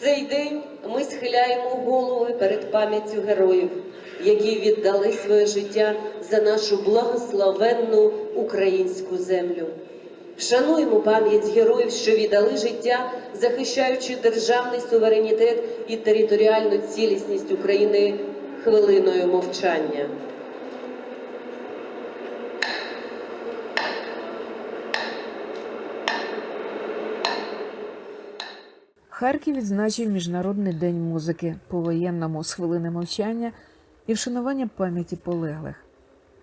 цей день ми схиляємо голови перед пам'яттю героїв, які віддали своє життя за нашу благословенну українську землю. Вшануємо пам'ять героїв, що віддали життя, захищаючи державний суверенітет і територіальну цілісність України хвилиною мовчання. Харків відзначив Міжнародний день музики по-воєнному з хвилини мовчання і вшанування пам'яті полеглих.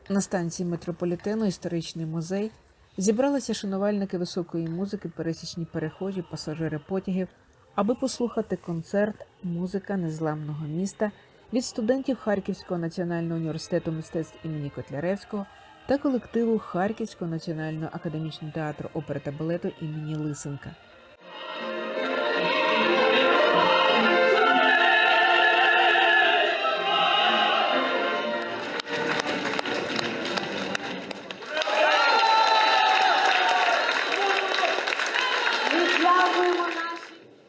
На станції метрополітену історичний музей зібралися шанувальники високої музики, пересічні перехожі, пасажири потягів, аби послухати концерт Музика незламного міста від студентів Харківського національного університету мистецтв імені Котляревського та колективу Харківського національного академічного театру опери та балету імені Лисенка.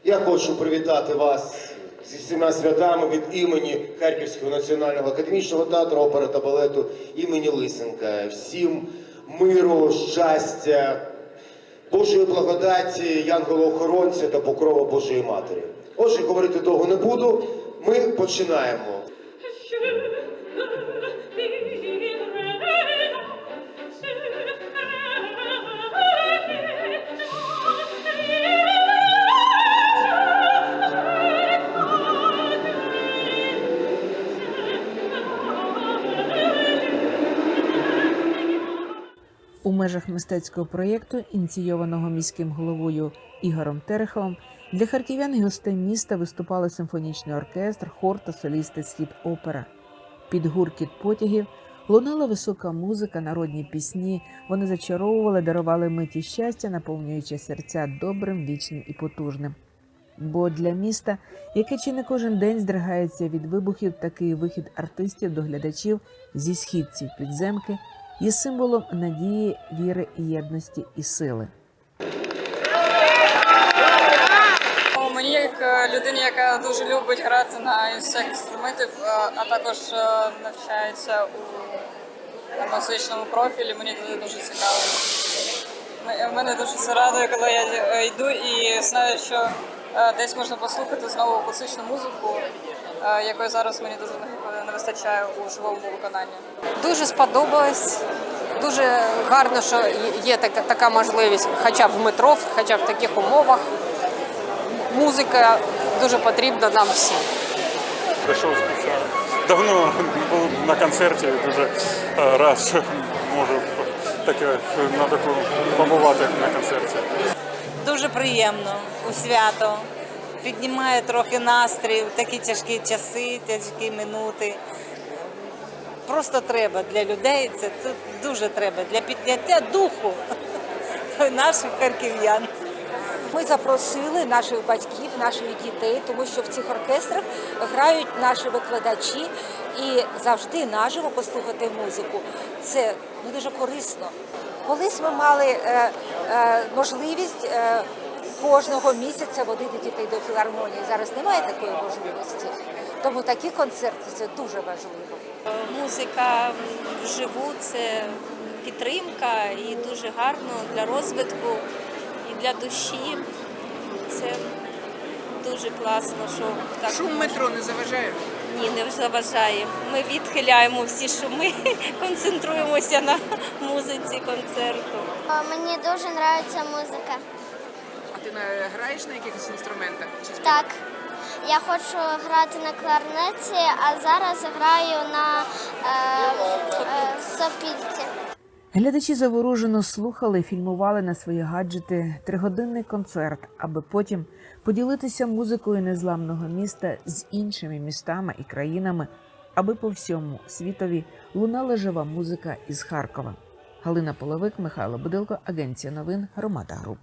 Я хочу привітати вас зі всіма святами від імені Харківського національного академічного театру опери та балету імені Лисенка. Всім миру, щастя, Божої благодаті, янгола-охоронця та покрова Божої Матері. Отже, говорити довго не буду. Ми починаємо. У межах мистецького проєкту, ініційованого міським головою Ігорем Тереховим, для харків'ян і гостей міста виступали симфонічний оркестр, хор та солісти схід опера. Під гуркіт потягів лунала висока музика, народні пісні. Вони зачаровували, дарували миті щастя, наповнюючи серця добрим, вічним і потужним. Бо для міста, яке чи не кожен день здригається від вибухів, такий вихід артистів до глядачів зі східців підземки є символом надії, віри, єдності і сили. Мені як е, людині, яка дуже любить грати на всіх інструментах, е, а також е, навчається у музичному профілі, мені це дуже цікаво. Мене дуже це радує, коли я йду і знаю, що десь можна послухати знову класичну музику, якої зараз мені дуже не- вистачає у живому виконанні. Дуже сподобалось. Дуже гарно, що є така, така можливість, хоча б в метро, хоча б в таких умовах. Музика дуже потрібна нам всім. Прийшов спеціально. Давно був на концерті, дуже е, рад, можу таке на таку побувати на концерті. Дуже приємно у свято. Піднімає трохи настрій в такі тяжкі часи, тяжкі минути. Просто треба для людей, це дуже треба для підняття духу наших харків'ян. Ми запросили наших батьків, наших дітей, тому що в цих оркестрах грають наші викладачі і завжди наживо послухати музику. Це ну, дуже корисно. Колись ми мали е, е, можливість е, кожного місяця водити дітей до філармонії. Зараз немає такої можливості. Тому такі концерти це дуже важливо. Музика вживу це підтримка і дуже гарно для розвитку і для душі. Це дуже класно, що так Шум метро не заважає? ні, не заважає. Ми відхиляємо всі шуми, концентруємося на музиці концерту. Мені дуже подобається музика. Ти на- граєш на якихось інструментах? Чи? Так, я хочу грати на кларнеті, а зараз граю на е, е, сопільці. Глядачі заворожено слухали і фільмували на свої гаджети тригодинний концерт, аби потім поділитися музикою незламного міста з іншими містами і країнами, аби по всьому світові лунала жива музика із Харкова. Галина Половик, Михайло Будилко, Агенція новин Громада Груп.